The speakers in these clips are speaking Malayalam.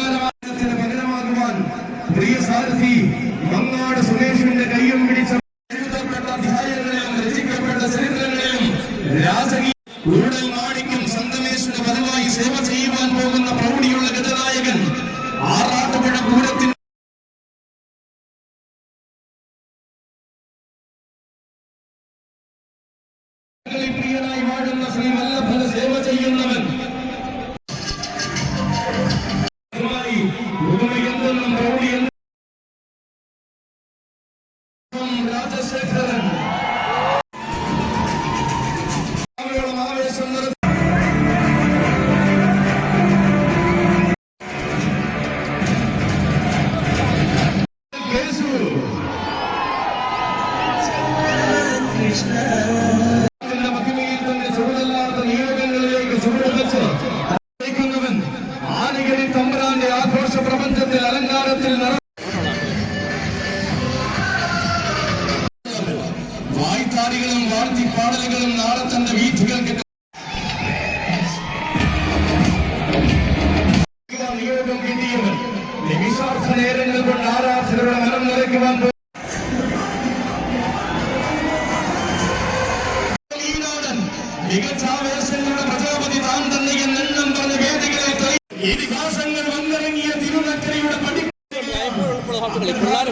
പകരമാകുവാൻ പ്രിയ സാരഥി മങ്ങാട് സുരേഷിന്റെ കയ്യും പിടിച്ച എഴുതപ്പെട്ട അധ്യായങ്ങളെയും രചിക്കപ്പെട്ട ചരിത്രങ്ങളെയും രാജകീയ ഉരുടൽ നാടിക്കും സന്തമേശ്വര പതിവായി സേവ ചെയ്യുവാൻ പോകുന്ന പ്രൗഢിയുള്ള ഗജനായകൻ ആറാട്ടുപുഴ പൂരത്തിന് പ്രിയനായി വാഴുന്ന ശ്രീ വല്ലഭ വാഴ്ത്തിപ്പാടലുകളും നാളെ തന്റെ വീഥികൾക്ക് നിയോഗം കിട്ടിയവൻ നിമിഷാർത്ഥ നേരങ്ങൾ കൊണ്ട് ആരാധകരുടെ മനം നിറയ്ക്കുവാൻ മികച്ച ആവേശങ്ങളുടെ പ്രജാപതി താൻ തന്നെ എന്നെണ്ണം പറഞ്ഞ വേദികളെ ഇതിഹാസങ്ങൾ വന്നിറങ്ങിയ തിരുനക്കരയുടെ പഠിപ്പിള്ളാർ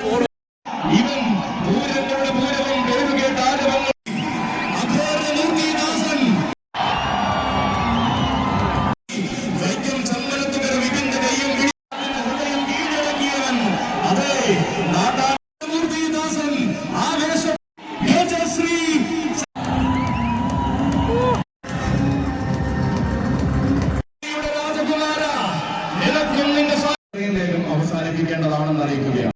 അവസാനിപ്പിക്കേണ്ടതാണെന്ന് അറിയിക്കുകയാണ്.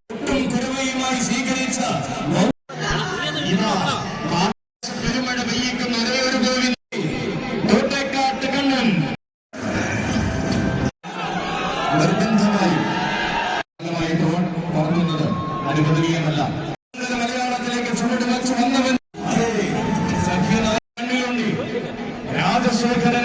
നിർബന്ധമായും മലയാളത്തിലേക്ക് ചുവട് വെച്ച് വന്നവൻ. രാജശേഖര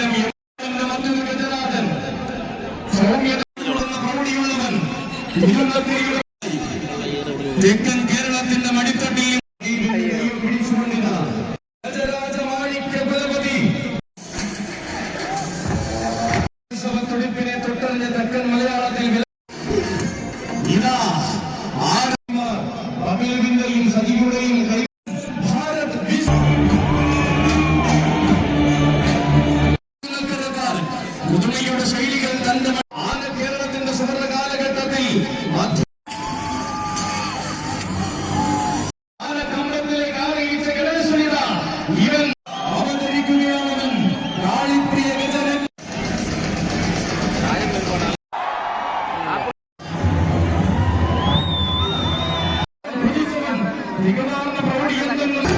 മലയാളം മികവാർന്ന പ്രൗഢിയെന്തെന്നും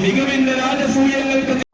മികവിന്റെ രാജസൂയങ്ങൾക്ക്